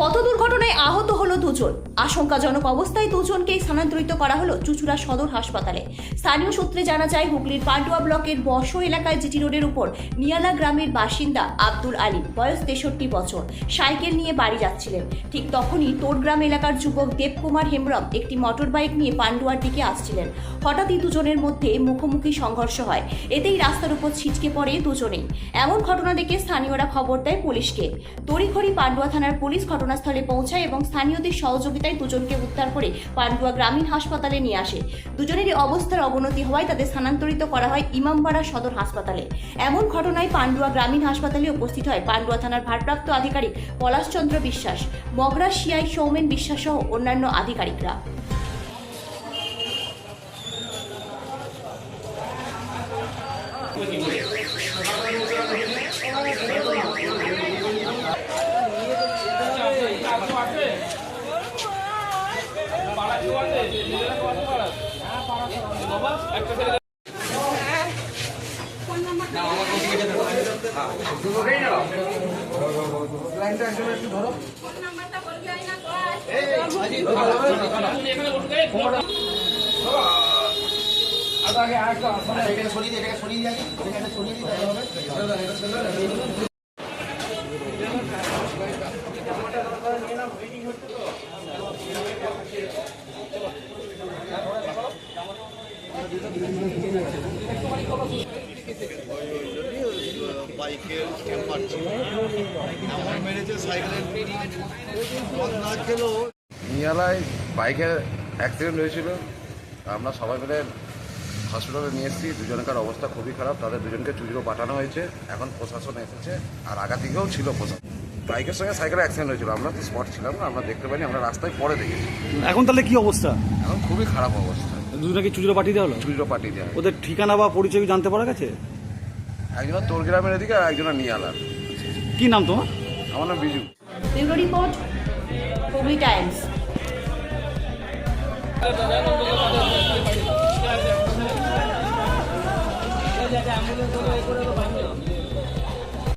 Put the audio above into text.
পথ দুর্ঘটনায় আহত হলো দুজন। আশঙ্কাজনক অবস্থায় দুজনকে স্থানান্তরিত করা হলো চুচুড়া সদর হাসপাতালে। স্থানীয় সূত্রে জানা যায়, হুগলির পান্ডুয়া ব্লকের বর্ষ এলাকায় জিটি রোডের উপর নিয়ালা গ্রামের বাসিন্দা আব্দুল আলী, বয়স তেষট্টি বছর, সাইকেল নিয়ে বাড়ি যাচ্ছিলেন। ঠিক তখনই তোরগ্রাম এলাকার যুবক দেবকুমার হেমব্রম একটি মোটর বাইক নিয়ে পান্ডুয়ার দিকে আসছিলেন। হঠাৎই দুজনের মধ্যে মুখোমুখি সংঘর্ষ হয়। এতেই রাস্তার উপর ছিটকে পড়ে দুজনেই। এমন ঘটনা দেখে স্থানীয়রা খবর দেয় পুলিশকে। তড়িঘড়ি পান্ডুয়া থানার পুলিশ ঘটনাস্থলে পৌঁছায় এবং স্থানীয়দের সহযোগিতায় দুজনকে উদ্ধার করে পান্ডুয়া গ্রামীণ হাসপাতালে নিয়ে আসে। দুজনেরই অবস্থার অবনতি হওয়ায় তাদের স্থানান্তরিত করা হয় ইমামবাড়া সদর হাসপাতালে। এমন ঘটনায় পান্ডুয়া গ্রামীণ হাসপাতালে উপস্থিত হয় পান্ডুয়া থানার ভারপ্রাপ্ত আধিকারিক পলাশচন্দ্র বিশ্বাস, মগরা সিআই সৌমেন বিশ্বাস সহ অন্যান্য আধিকারিকরা। এটাকে সরিয়ে দিই এটাকে সরিয়ে আগে। এটাকে সরিয়ে তাহলে হবে। বাইকের ক্যাম্পার ছিল এমন মেরেছে সাইকেলের জল না নিয়ালায় বাইকের অ্যাক্সিডেন্ট হয়েছিল। আমরা সবাই মিলে হসপিটালে নিয়ে এসেছি। দুজনকার অবস্থা খুবই খারাপ। তাদের দুজনকে চুজরো পাঠানো হয়েছে। এখন প্রশাসন এসেছে। আর আগা থেকেও ছিল প্রশাসন। বাইকের সঙ্গে সাইকেলের অ্যাক্সিডেন্ট হয়েছিল। আমরা তো স্পট ছিলাম না। আমরা দেখতে পাইনি। আমরা রাস্তায় পরে দেখেছি। এখন তাহলে কি অবস্থা? এখন খুবই খারাপ অবস্থা। দুজনকে চুচুরো পাঠিয়ে দেওয়া হলো? চুজরো পাঠিয়ে দেওয়া ওদের ঠিকানা বা পরিচয় কি জানতে পারা গেছে? একজনের তোর গ্রামের এদিকে আর একজনের নিয়ালার কি নাম তোমার? আমার নাম Biju. Bureau report Hooghly times. Ambulance করে করে